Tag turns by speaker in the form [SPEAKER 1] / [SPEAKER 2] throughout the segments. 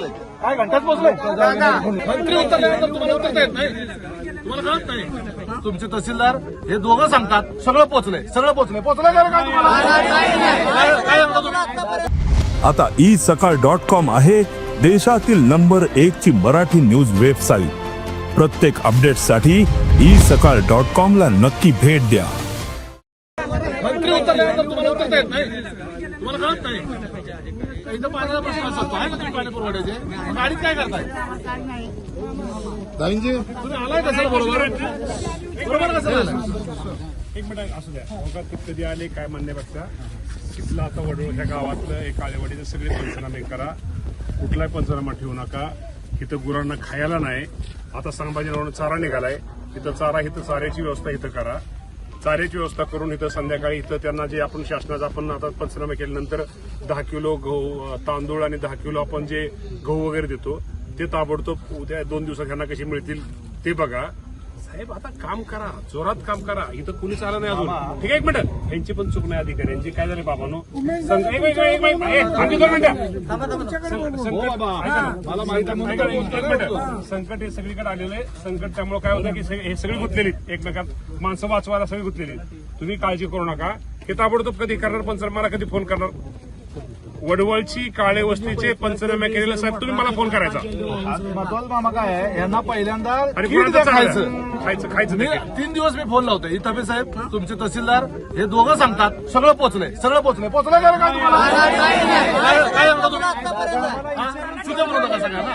[SPEAKER 1] पोहोचले काय घंटाच पोहोचले मंत्री उतरल्यानंतर तुम्हाला उतरता येत नाही. तुम्हाला कळत नाही. तुमचे तहसीलदार हे दोघं सांगतात सगळं पोहोचले सगळं पोहोचले पोहोचलं का तुम्हाला? काय- सांगता
[SPEAKER 2] आता ई सकाळ डॉट कॉम आहे देशातील नंबर एक ची मराठी न्यूज वेबसाईट प्रत्येक अपडेटसाठी ई सकाळ डॉट कॉम ला नक्की भेट द्या.
[SPEAKER 1] मंत्री उतरल्यानंतर तुम्हाला उतरता येत नाही. तुम्हाला कळत नाही. इथं पाण्याचा प्रश्न असतो आहे ना तुम्ही पाणी पुरवठ्याचे गाडीत काय करताय? तुम्ही आलाय कशाला बरोबर? बरोबर कसं झालं
[SPEAKER 3] एक मिनिट असू द्या. अवघात कधी आले काय म्हणण्यापेक्षा तिथलं आता वडवळ ह्या गावातलं एक काळेवाडीचे सगळे पंचनामे करा. कुठलाही पंचनामा ठेवू नका. इथं गुरांना खायला नाही. आता संभाजीनगरनं चारा निघालाय. इथं चारा इथं चाऱ्याची व्यवस्था इथं करा. चाऱ्याची व्यवस्था करून इथं संध्याकाळी इथं त्यांना जे आपण शासनाचा आपण आता पंचनामे केल्यानंतर दहा किलो गहू तांदूळ आणि दहा किलो आपण जे गहू वगैरे देतो ते ताबडतोब उद्या दोन दिवसात ह्यांना कशी मिळतील ते बघा. साहेब आता काम करा. जोरात काम करा. इथं कुणीच आलं नाही अजून. ठीक आहे एक मिनिट. यांची पण चूक नाही अधिकारी. यांची काय झाले बाबानो? संकट- ऐका ना, मला माहिती आहे, ऐका ना, एक मिनिट. संकट हे सगळीकडे आलेलं आहे. संकट त्यामुळे काय होतं की हे सगळी गुंतलेली. एकमेकात माणसं वाचवायला सगळी गुंतलेली. तुम्ही काळजी करू नका. हे ताबडतोब कधी करणार पण सर मला कधी फोन करणार वडवळची काळे वस्तीचे पंचनामे केलेले साहेब तुम्ही मला फोन करायचा.
[SPEAKER 1] महत्वाचं मामा काय आहे? यांना पहिल्यांदा
[SPEAKER 3] कोणाचं?
[SPEAKER 1] खायचं.
[SPEAKER 3] खायचं खायचं
[SPEAKER 1] मी
[SPEAKER 3] देखील.
[SPEAKER 1] तीन दिवस मी फोन लावतोय. इथं साहेब तुमचे तहसीलदार हे दोघं सांगतात. सगळं पोहोचले सगळं पोहोचले पोहोचलं का रे काय तुम्हाला? काय- तुम्ही? हा? सुद्धा म्हणू नका सगळ्यांना.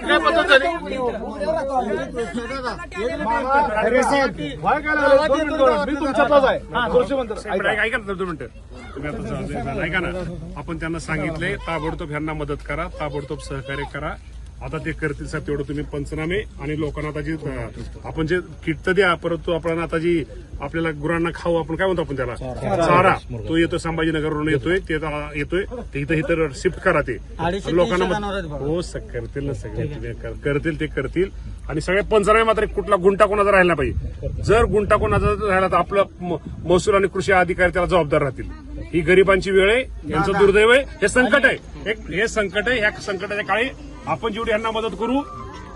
[SPEAKER 1] काय पद्धत झाली? वय काय लागलं? दोन मिनिटं बोला. मी तुमच्यातलाच आहे हा, कृषी मंत्री
[SPEAKER 3] साहेब, ऐका ऐका ना दोन मिनिटं. तुम्ही आता जा- जा- ऐका ना. आपण त्यांना सांगितलंय ताबडतोब ह्यांना मदत करा ताबडतोब सहकार्य करा. आता ते करतील साहेब तेवढं तुम्ही पंचनामे आणि लोकांना आता जी आपण जे किट तर द्या परंतु आपण आता जी आपल्याला गुरांना खाऊ आपण काय म्हणतो आपण त्याला? चारा. तो येतोय संभाजीनगरवरून येतोय ते येतोय ते इथं इथं शिफ्ट करा ते. लोकांना हो करतील ना सगळे. कर- करतील ते करतील. आणि सगळे पंचनामे मात्र कुठला गुंटा कोणाचा राहिला पाहिजे जर गुंटा कोणाचा राहिला तर आपलं महसूल आणि कृषी अधिकारी त्याला जबाबदार राहतील. ही गरिबांची वेळ आहे यांचं दुर्दैव आहे. हे संकट आहे. एक हे संकट आहे. ह्या संकटाच्या काळी आपण जेवढी यांना मदत करू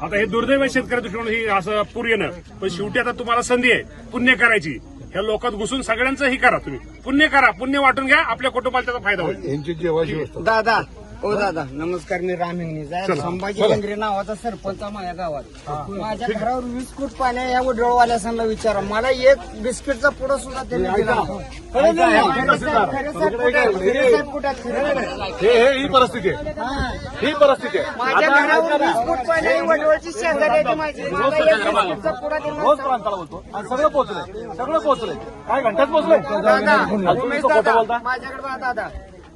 [SPEAKER 3] आता हे दुर्दैव आहे शेतकऱ्या दृष्टीने ही असं पूर येणं. पण शेवटी आता तुम्हाला संधी आहे. पुण्य करायची. ह्या लोकात घुसून सगळ्यांचं ही करा तुम्ही. पुण्य करा. पुण्य वाटून घ्या. आपल्या कुटुंबाला त्याचा फायदा होईल.
[SPEAKER 4] दादा ओ दादा नमस्कार मी राम हिंगणे संभाजी केंद्रे नावाचा सरपंच आहे माझ्या गावात माझ्या घरावर वीस फूट पाणी आहे, या उडळवाल्यासांना विचारा मला एक बिस्किटचा पुडा सुद्धा त्यांनी दिला नाही. खरं नाही. खरे साहेब, खरे साहेब कुठे आहेत? खरे साहेब कुठे आहेत? खरे साहेब.
[SPEAKER 1] हे हे ही परिस्थिती आहे ही परिस्थिती आहे
[SPEAKER 4] माझ्या घरावर. वीस फूट पाणी आहे, वडवळची शेजारी आहे ती माझी
[SPEAKER 1] रोज
[SPEAKER 4] मला एक
[SPEAKER 1] सकाळच्या भागात.
[SPEAKER 4] बिस्किटचा पुडा दिला
[SPEAKER 1] रोज
[SPEAKER 4] नाही.
[SPEAKER 1] प्रांताला बोलतो आणि सगळं पोहोचले सगळं पोहोचले काय घंटाच पोहोचले
[SPEAKER 4] दादा
[SPEAKER 1] तुम्ही
[SPEAKER 4] उमेश
[SPEAKER 1] खोटं
[SPEAKER 4] दादा
[SPEAKER 1] बोलता
[SPEAKER 4] माझ्याकडे दादा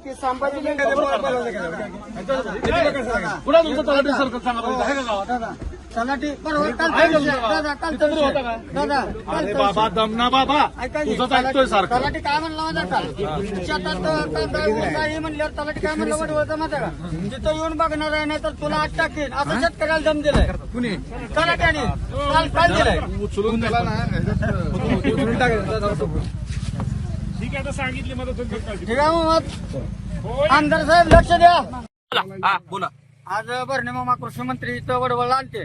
[SPEAKER 4] की संभाजी केंद्रे
[SPEAKER 1] पुन्हा तुमचं तलाठी सरकार सांगा बरं, आहे का गावात?
[SPEAKER 4] तलाठी बरोबर
[SPEAKER 1] आहे
[SPEAKER 4] कालचा
[SPEAKER 1] का
[SPEAKER 4] विषय
[SPEAKER 1] तुमच्या गावात?
[SPEAKER 4] दादा कालचा
[SPEAKER 1] तिथं तरी होता
[SPEAKER 4] विषय.
[SPEAKER 1] का?
[SPEAKER 4] दादा
[SPEAKER 1] अरे
[SPEAKER 4] कालचा
[SPEAKER 1] बाबा. दमना बाबा.
[SPEAKER 4] ऐका की,
[SPEAKER 1] तुझंच ऐकतोय सारखं.
[SPEAKER 4] तलाठी काय म्हणलं का शेतात ऊस म्हणल्यावर तलाठी काय म्हणलं वडवळचं का? तिथं येऊन बघणार आहे नाही तर तुला आत टाकेन. असं शेतकऱ्याला दम दिलाय. कुणी? तलाट्याने काल काल दिलाय
[SPEAKER 1] उचलून त्याला
[SPEAKER 3] ठीक आहे आता सांगितली मदत होईल काळजी
[SPEAKER 4] ठीक आहे मग आमदार साहेब लक्ष द्या.
[SPEAKER 5] हा बोला.
[SPEAKER 4] आज भरणे मामा कृषी मंत्री इथं वडवळला आलते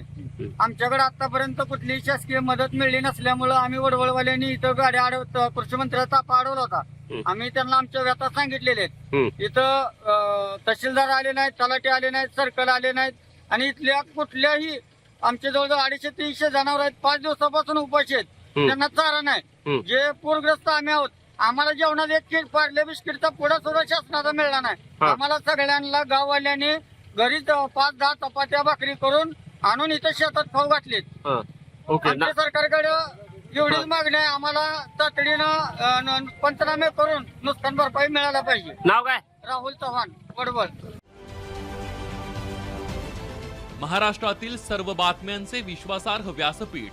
[SPEAKER 4] आमच्याकडे आतापर्यंत कुठलीही शासकीय मदत मिळली नसल्यामुळं आम्ही वडवळवाल्यांनी इथं गाड्या अडवत कृषी मंत्र्याचा तापा अडवला होता. आम्ही त्यांना आमच्या व्यथा सांगितलेले आहेत. इथं तहसीलदार आले नाहीत तलाठी आले नाहीत सर्कल आले नाहीत. आणि इथल्या कुठल्याही आमच्या जवळजवळ अडीचशे तीनशे जनावर आहेत. पाच दिवसापासून उपाशी आहेत. त्यांना चारा नाही. जे पूरग्रस्त आम्ही आहोत आम्हाला जेवणात एक किट पाडले बिस्किटचा पुढा सुद्धा शासनाचा मिळला नाही. आम्हाला सगळ्यांना गाववाल्यांनी घरी पाच दहा चपात्या भाकरी करून आणून इथं शेतात खाऊ घातलेत.
[SPEAKER 5] ओके ना
[SPEAKER 4] आमच्या सरकारकडे एवढीच मागणी आहे. आम्हाला तातडीनं अं, न- पंचनामे करून नुकसान भरपाई मिळायला पाहिजे.
[SPEAKER 5] नाव काय?
[SPEAKER 4] राहुल चव्हाण वडवळ.
[SPEAKER 6] महाराष्ट्रातील सर्व बातम्यांचे विश्वासार्ह व्यासपीठ.